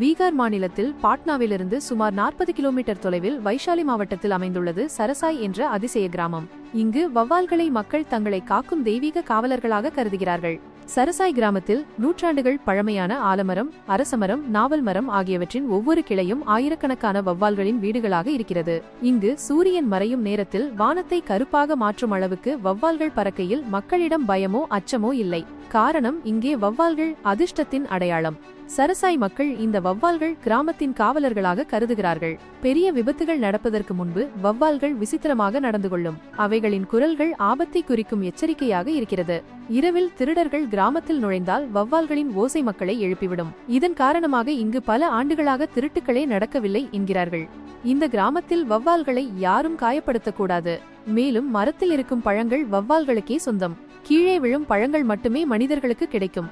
பீகார் மாநிலத்தில் பாட்னாவிலிருந்து சுமார் நாற்பது கிலோமீட்டர் தொலைவில் வைஷாலி மாவட்டத்தில் அமைந்துள்ளது சரசாய் என்ற அதிசய கிராமம். இங்கு வவ்வால்களை மக்கள் தங்களை காக்கும் தெய்வீக காவலர்களாக கருதுகிறார்கள். சரசாய் கிராமத்தில் நூற்றாண்டுகள் பழமையான ஆலமரம் அரசமரம் நாவல் மரம் ஆகியவற்றின் ஒவ்வொரு கிளையும் ஆயிரக்கணக்கான வவ்வால்களின் வீடுகளாக இருக்கிறது. இங்கு சூரியன் மறையும் நேரத்தில் வானத்தை கருப்பாக மாற்றும் அளவுக்கு வவ்வால்கள் பறக்கையில் மக்களிடம் பயமோ அச்சமோ இல்லை. காரணம் இங்கே வவ்வால்கள் அதிர்ஷ்டத்தின் அடையாளம். சரசாய் மக்கள் இந்த வவ்வால்கள் கிராமத்தின் காவலர்களாக கருதுகிறார்கள். பெரிய விபத்துகள் நடப்பதற்கு முன்பு வவ்வால்கள் விசித்திரமாக நடந்து கொள்ளும். அவைகளின் குரல்கள் ஆபத்தை குறிக்கும் எச்சரிக்கையாக இருக்கிறது. இரவில் திருடர்கள் கிராமத்தில் நுழைந்தால் வவ்வால்களின் ஓசை மக்களை எழுப்பிவிடும். இதன் காரணமாக இங்கு பல ஆண்டுகளாக திருட்டுக்களே நடக்கவில்லை என்கிறார்கள். இந்த கிராமத்தில் வவ்வால்களை யாரும் காயப்படுத்தக்கூடாது. மேலும் மரத்தில் இருக்கும் பழங்கள் வவ்வால்களுக்கே சொந்தம். கீழே விழும் பழங்கள் மட்டுமே மனிதர்களுக்கு கிடைக்கும்.